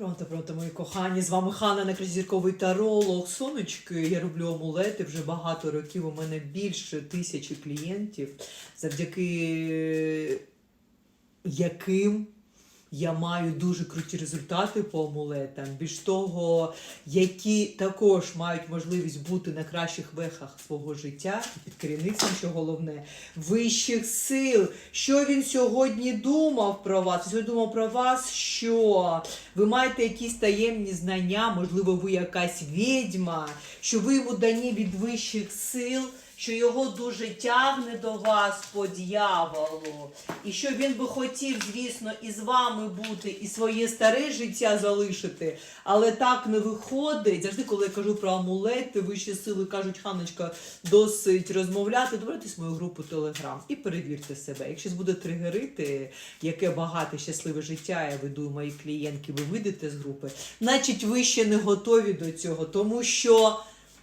Пронто, правда, мої кохані. З вами Хана Некрозірковий таролог. Сонечки. Я роблю амулети вже багато років. У мене більше тисячі клієнтів, завдяки яким я маю дуже круті результати по амулетам. Більш того, які також мають можливість бути на кращих вехах свого життя під керівництвом, що головне, вищих сил. Що він сьогодні думав про вас? Сьогодні думав про вас, що ви маєте якісь таємні знання, можливо, ви якась відьма, що ви йому дані від вищих сил. Що його дуже тягне до вас по дьяволу, і що він би хотів, звісно, і з вами бути, і своє старе життя залишити, але так не виходить. Завжди, коли я кажу про амулети, вищі сили кажуть, Ханочка, досить розмовляти. Добирайтесь мою групу Телеграм і перевірте себе. Якщо буде тригерити, яке багате щасливе життя я веду мої клієнтки, ви вийдете з групи, значить ви ще не готові до цього, тому що.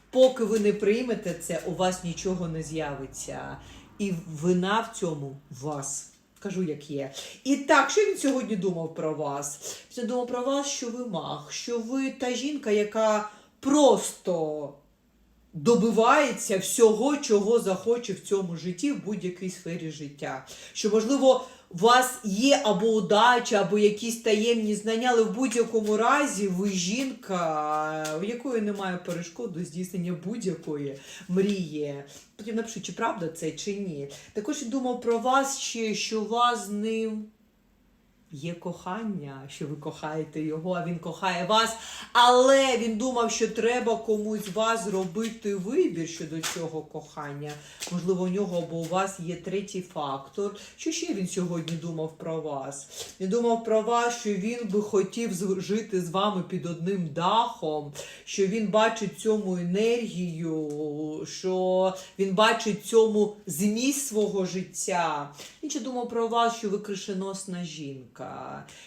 Поки ви не приймете це, у вас нічого не з'явиться. І вина в цьому вас. Кажу, як є. І так, що він сьогодні думав про вас? Він думав про вас, що ви мах, що ви та жінка, яка просто добивається всього, чого захоче в цьому житті, в будь-якій сфері життя. Що, можливо, у вас є або удача, або якісь таємні знання, але в будь-якому разі ви жінка, у якої немає перешкод до здійснення будь-якої мрії. Потім напишу, чи правда це, чи ні. Також я думав про вас ще, що вас ним. Є кохання, що ви кохаєте його, а він кохає вас. Але він думав, що треба комусь з вас зробити вибір щодо цього кохання. Можливо, у нього або у вас є третій фактор. Що ще він сьогодні думав про вас? Він думав про вас, що він би хотів жити з вами під одним дахом, що він бачить цьому енергію, що він бачить цьому зміст свого життя. Він ще думав про вас, що ви кришеносна жінка,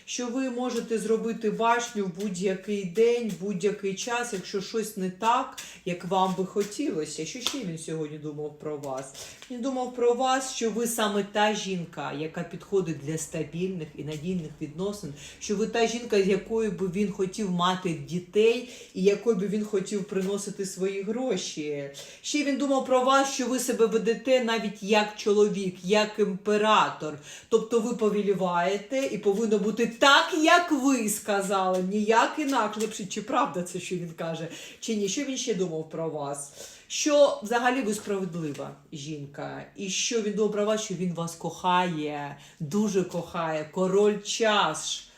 що ви можете зробити башню в будь-який день, в будь-який час, якщо щось не так, як вам би хотілося. Що ще він сьогодні думав про вас? Він думав про вас, що ви саме та жінка, яка підходить для стабільних і надійних відносин, що ви та жінка, з якою би він хотів мати дітей, і якою би він хотів приносити свої гроші. Ще він думав про вас, що ви себе ведете навіть як чоловік, як імператор. Тобто ви повіліваєте і повинно бути так, як ви сказали, ніяк інакше. Чи правда це, що він каже, чи ні. Що він ще думав про вас? Що взагалі ви справедлива жінка, і що він думав про вас, що він вас кохає, дуже кохає, король чаш.